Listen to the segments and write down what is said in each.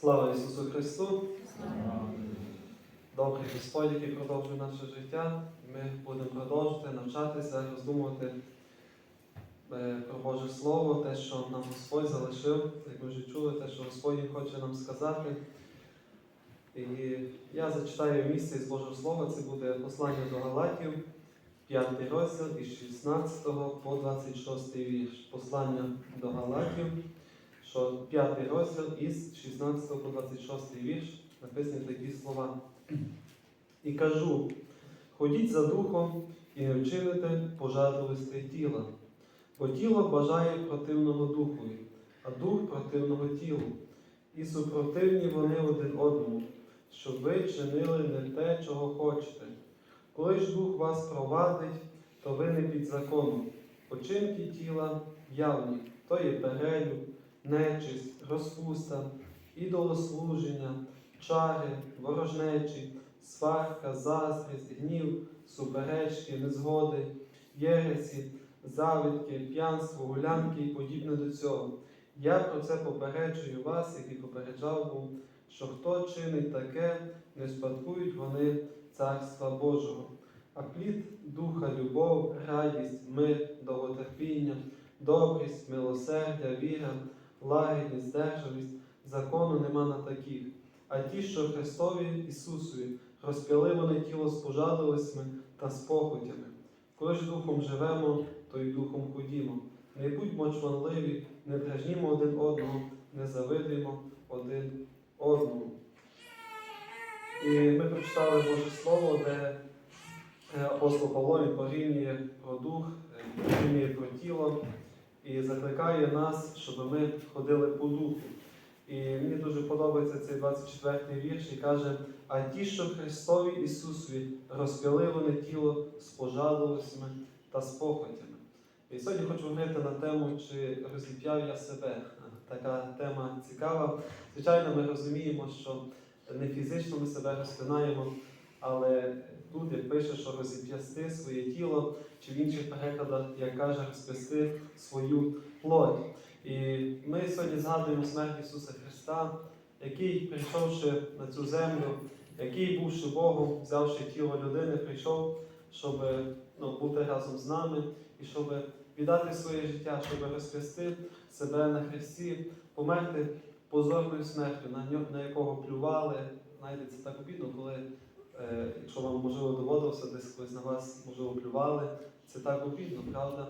Слава Ісусу Христу! Добрий Господь, який продовжує наше життя. Ми будемо продовжувати навчатися, роздумувати е, про Боже Слово, те, що нам Господь залишив, як ми вже чули, те, що Господь хоче нам сказати. І я зачитаю місце із Божого Слова, це буде послання до Галатів, 5 розділ із 16 по 26 вірш. Послання до Галатів, що 5 розділ із 16 по 26 вірш написані такі слова. І кажу: ходіть за духом і не вчините пожадливості тіла, бо тіло бажає противного духові, а дух противного тілу. І супротивні вони один одному, щоб ви чинили не те, чого хочете. Коли ж дух вас провадить, то ви не під законом. Починки тіла явні, то є перелюб, нечисть, розпуста, ідолослуження, чари, ворожнечі, сварка, заздрість, гнів, суперечки, незгоди, єресі, завідки, п'янство, гулянки і подібне до цього. Я про це попереджую вас, як і попереджав був, що хто чинить таке, не спадкують вони Царства Божого. А плід духа, любов, радість, мир, довготерпіння, добрість, милосердя, віра, лагідність, здержаність, закону нема на таких. А ті, що Христові Ісусові, розп'яли вони тіло з пожадливостями та з похотями. Коли ж духом живемо, то й духом ходімо. Не будьмо чванливі, не дражнімо один одного, не завидуємо один одному. І ми прочитали Боже Слово, де е, апостол Павло порівнює про дух, е, порівнює про тіло і закликає нас, щоб ми ходили по духу. І мені дуже подобається цей 24-й вірш і каже: а ті, що Христові Ісусові розп'яли вони тіло з пожадливостями та з похотями. І сьогодні хочу говорити на тему, чи розіп'яв я себе. Така тема цікава. Звичайно, ми розуміємо, що не фізично ми себе розпинаємо, але тут як пише, що розіп'ясти своє тіло, чи в інших перекладах, як каже, розп'ясти свою плоть. І ми сьогодні згадуємо смерть Ісуса Христа, який, прийшовши на цю землю, який, бувши Богом, взявши тіло людини, прийшов, щоб ну, бути разом з нами і щоб віддати своє життя, щоб розп'ясти себе на Христі, померти позорною смертю, на, ньо- на якого плювали. Знаєте, це так обідно, коли, якщо вам можливо доводилося, десь колись на вас можливо плювали, це так обідно, правда?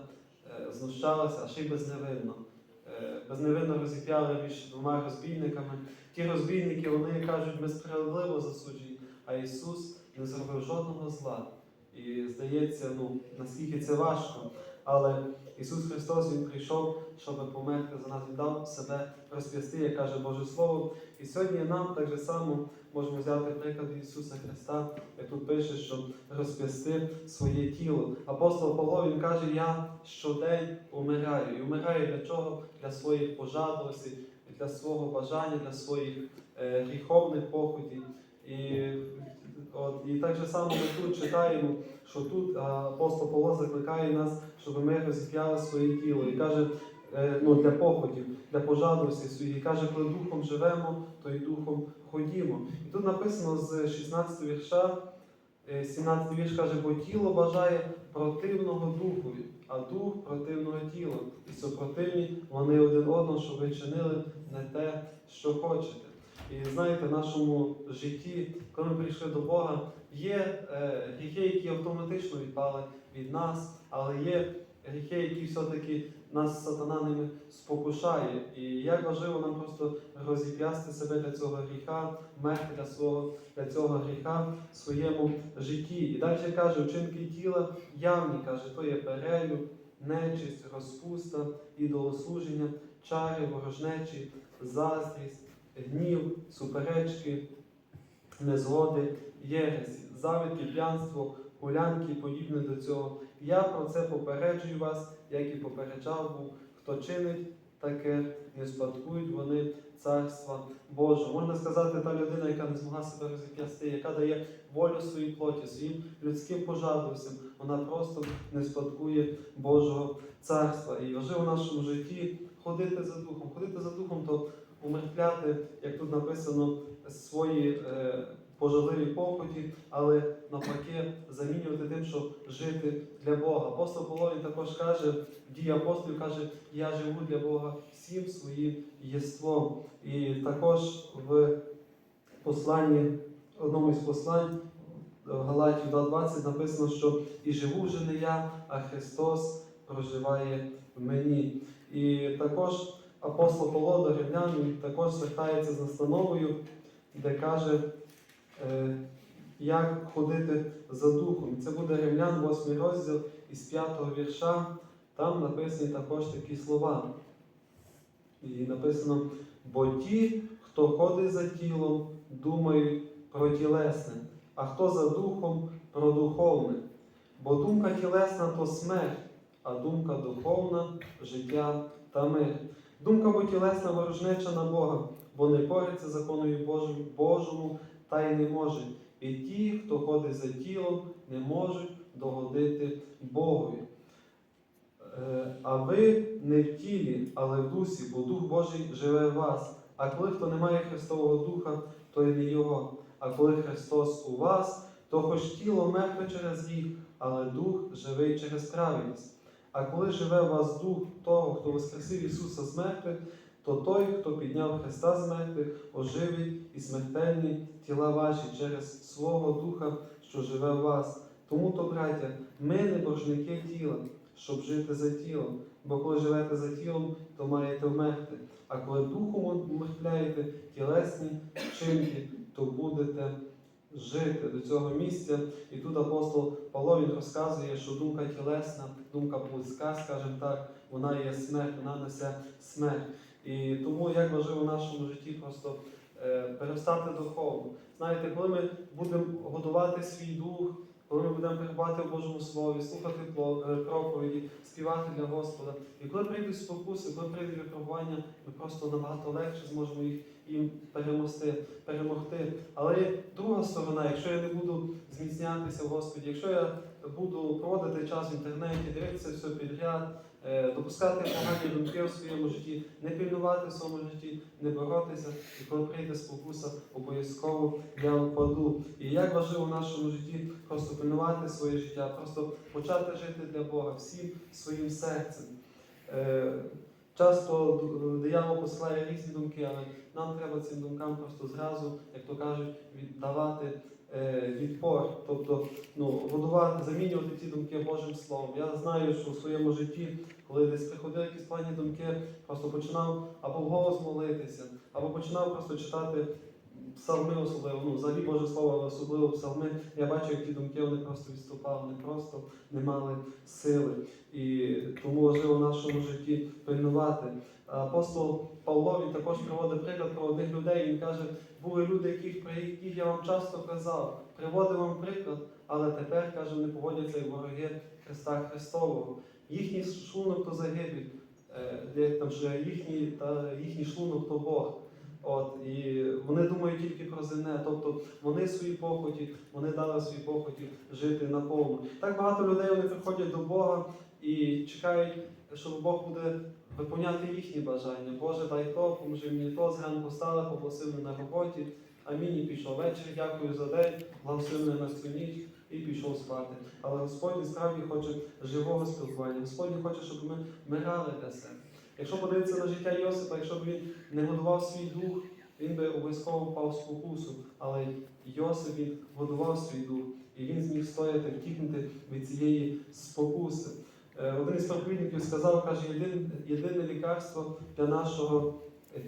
Е, знущалися, а ще й безневинно. Е, безневинно розіп'яли між двома розбійниками. Ті розбійники, вони кажуть, ми справедливо засуджені, а Ісус не зробив жодного зла. І здається, ну, наскільки це важко. Але Ісус Христос Він прийшов, щоб померти за нас, Він дав себе розп'ясти, як каже Боже Слово. І сьогодні нам так же само можемо взяти приклад Ісуса Христа, як тут пише, щоб розп'ясти своє тіло. Апостол Павло він каже, я щодень умираю. І умираю для чого? Для своїх пожадливостей, для свого бажання, для своїх е, гріховних похотів. І, от, і так же само ми тут читаємо, що тут апостол Павло закликає нас, щоб ми розіп'яли своє тіло. І каже, е, ну, для походів, для пожадливості своїх. І каже, коли духом живемо, то й духом ходімо. І тут написано з 16 вірша, е, 17 вірш каже, бо тіло бажає противного духові, а дух противного тіла. І супротивні вони один одного, щоб ви чинили не те, що хочете. І знаєте, в нашому житті, коли ми прийшли до Бога, є е, гріхи, які автоматично відпали від нас, але є гріхи, які все-таки нас сатана ними спокушає. І як важливо нам просто розіп'ясти себе для цього гріха, мерти для свого для цього гріха в своєму житті. І далі каже, вчинки тіла явні, каже, то є перелюб, нечисть, розпуста, ідолослуження, чари, ворожнечі, заздрість, гнів, суперечки, незгоди, єресі, завідки, п'янство, гулянки і подібне до цього. Я про це попереджую вас, як і попереджав був, хто чинить таке, не спадкують вони царства Божого. Можна сказати, та людина, яка не змогла себе розіп'ясти, яка дає волю своїй плоті, своїм людським пожадливостям, вона просто не спадкує Божого царства. І важливо в нашому житті ходити за духом. Ходити за духом, то умертвляти, як тут написано, свої е, пожадливі похоті, але навпаки замінювати тим, щоб жити для Бога. Апостол Павло також каже, в дії апостолів каже, я живу для Бога всім своїм єством. І також в посланні, одному із послань в Галатів 2.20 написано, що і живу вже не я, а Христос проживає в мені. І також апостол Павло до Римлян також звертається з настановою, де каже, е, як ходити за духом. Це буде Римлян, 8 розділ із 5 вірша. Там написані також такі слова. І написано: бо ті, хто ходить за тілом, думають про тілесне, а хто за духом про духовне. Бо думка тілесна то смерть, а думка духовна життя та мир. Думка бо тілесна ворожнеча на Бога, бо не кориться законові Божому, Божому та й не може. І ті, хто ходить за тілом, не можуть догодити Богові. Е, А ви не в тілі, але в дусі, бо Дух Божий живе в вас. А коли хто не має Христового Духа, то й не Його. А коли Христос у вас, то хоч тіло мертве через гріх, але Дух живий через праведність. А коли живе в вас Дух того, хто воскресив Ісуса з мертвих, то той, хто підняв Христа з мертвих, оживить і смертельні тіла ваші через свого Духа, що живе в вас. Тому то, браття, ми не боржники тіла, щоб жити за тілом. Бо коли живете за тілом, то маєте вмерти. А коли духом умертвляєте тілесні вчинки, то будете жити до цього місця. І тут апостол Павло він розказує, що думка тілесна, думка плотська, скажімо так, вона є смерть, вона несе смерть. І тому як важливо в нашому житті просто е, перестати духовно. Знаєте, коли ми будемо годувати свій дух, коли ми будемо перебувати в Божому Слові, слухати е, проповіді, співати для Господа. І коли прийдуть спокуси, коли прийдуть випробування, ми просто набагато легше зможемо їх їм перемогти, перемогти. Але друга сторона, якщо я не буду зміцнятися в Господі, якщо я буду проводити час в інтернеті, дивитися все підряд, е, допускати погані думки в своєму житті, не пильнувати в своєму житті, не боротися, і коли прийде спокуса, обов'язково я впаду. І як важливо в нашому житті просто пильнувати своє життя, просто почати жити для Бога всім своїм серцем. Е, Часто диявол посилає різні думки, але нам треба цим думкам просто зразу, як то кажуть, віддавати е, відпор, тобто ну, годувати, замінювати ці думки Божим Словом. Я знаю, що в своєму житті, коли десь приходили якісь плані думки, просто починав або голос молитися, або починав просто читати псалми особливо, ну, взагалі Боже Слово, але особливо псалми. Я бачу, як ті думки вони просто відступали, вони просто не мали сили. І тому важливо в нашому житті пильнувати. Апостол Павло він також приводить приклад про одних людей. Він каже, були люди, яких, про яких я вам часто казав, приводив вам приклад, але тепер, каже, вони поводяться як вороги Христа Христового. Їхній шлунок то загибель, е, їхній, та, їхній шлунок то Бог. От, і вони думають тільки про земне, тобто вони свої похоті, вони дали свої похоті жити наповну. Так багато людей вони приходять до Бога і чекають, що Бог буде виповняти їхні бажання. Боже, дай то, поможи мені то, зранку стала, попросив мене на роботі. Амінь, і пішов вечір, дякую за день, благослови мене на цю ніч і пішов спати. Але Господь справді хоче живого спілкування. Господь хоче, щоб ми вмирали для себе. Якщо подивитися на життя Йосипа, якщо б він не годував свій дух, він би обов'язково впав в спокусу. Але Йосип він годував свій дух, і він зміг стояти, втікнути від цієї спокуси. Е, Один із проповідників сказав, каже, єдине, єдине лікарство для нашого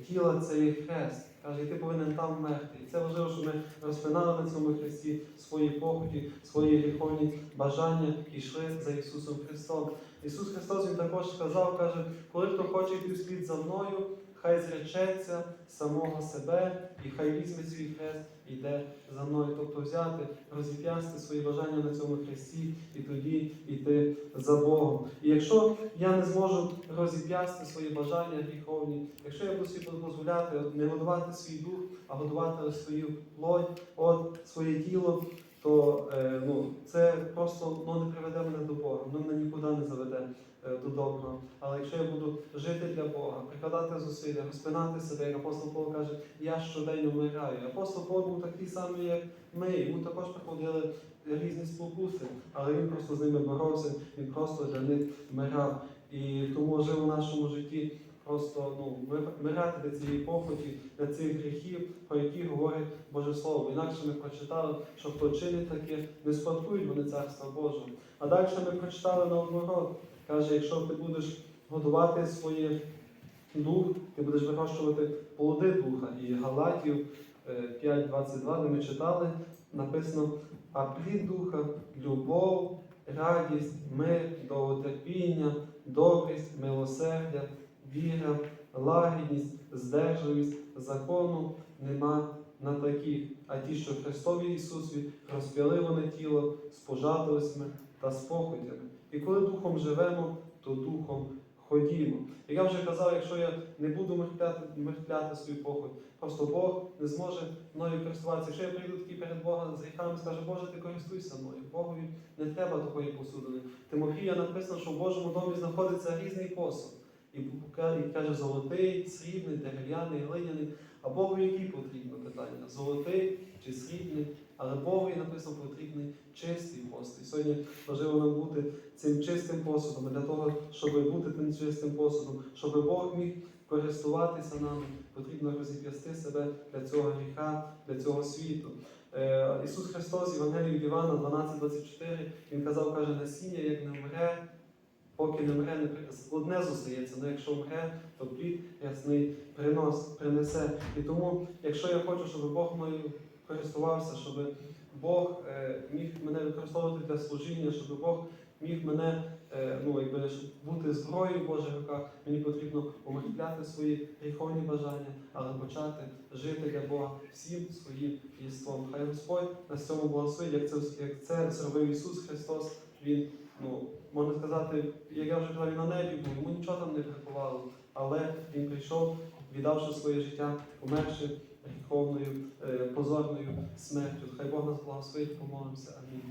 тіла це є хрест. Каже, і ти повинен там вмерти. І це важливо, щоб ми розпинали на цьому Христі свої похоті, свої гріховні бажання і йшли за Ісусом Христом. Ісус Христос Він також сказав, каже, коли хто хоче йти вслід за мною, хай зречеться самого себе і хай візьме свій хрест йде за мною. Тобто взяти, розіп'ясти свої бажання на цьому хресті і тоді йти за Богом. І якщо я не зможу розіп'ясти свої бажання гріховні, якщо я буду собі дозволяти не годувати свій дух, а годувати свою плоть, от своє тіло, то е, ну, це просто ну, не приведе мене до Бога, воно мене нікуди не заведе е, до доброго. Але якщо я буду жити для Бога, прикладати зусилля, розпинати себе, як апостол Павло каже, я щоденно вмираю. Апостол Павло був такий самий, як ми, йому також приходили різні спокуси, але він просто з ними боровся, він просто для них вмирав. І тому можливо в нашому житті просто ну, ми- вмирати для цієї похоті, для цих гріхів, про які говорить Боже Слово. Інакше ми прочитали, що хто чинить таке, не спадкують вони царства Божого. А далі ми прочитали наоборот. Каже, якщо ти будеш годувати своє дух, ти будеш вирощувати плоди духа. І Галатів е, 5.22, де ми читали, написано, а плід духа, любов, радість, мир, довготерпіння, добрість, милосердя, віра, лагідність, здержливість, закону нема на таких, а ті, що Христові Ісусі розп'яли вони тіло з пожадливостями та з похотями. І коли духом живемо, то духом ходімо. Як я вже казав, якщо я не буду мертвляти, мертвляти свою похоть, просто Бог не зможе мною користуватися. Якщо я прийду такий перед Богом з гріхами, скаже, Боже, ти користуйся мною. Богові не треба такої посудини. Тимофія написано, що в Божому домі знаходиться різний посуд. І каже- золотий, срібний, дерев'яний, глиняний. А Богу який потрібно питання? Золотий чи срібний? Але Богові написано потрібний чистий посуд. І сьогодні важливо нам бути цим чистим посудом. Для того, щоб бути тим чистим посудом, щоб Бог міг користуватися нами, потрібно розіп'ясти себе для цього гріха, для цього світу. Е, Ісус Христос, Євангелії від Івана 12,24, Він казав, каже, насіння, як не вмре, поки не вмре, не одне зостається, але якщо вмре, то плід ясний принос, принесе. І тому, якщо я хочу, щоб Бог мною користувався, щоб Бог е, міг мене використовувати для служіння, щоб Бог міг мене е, ну, якби, бути зброєю в Божих руках, мені потрібно умертвляти свої гріховні бажання, але почати жити для Бога всім своїм єством. Хай Господь на цьому благословить, як це, як це зробив Ісус Христос. Він, ну, можна сказати, як я вже казав, він на небі був, йому нічого там не бракувало, але він прийшов, віддавши своє життя, померши гріховною, е, позорною смертю. Хай Бог нас благословить, помолимося. Амінь.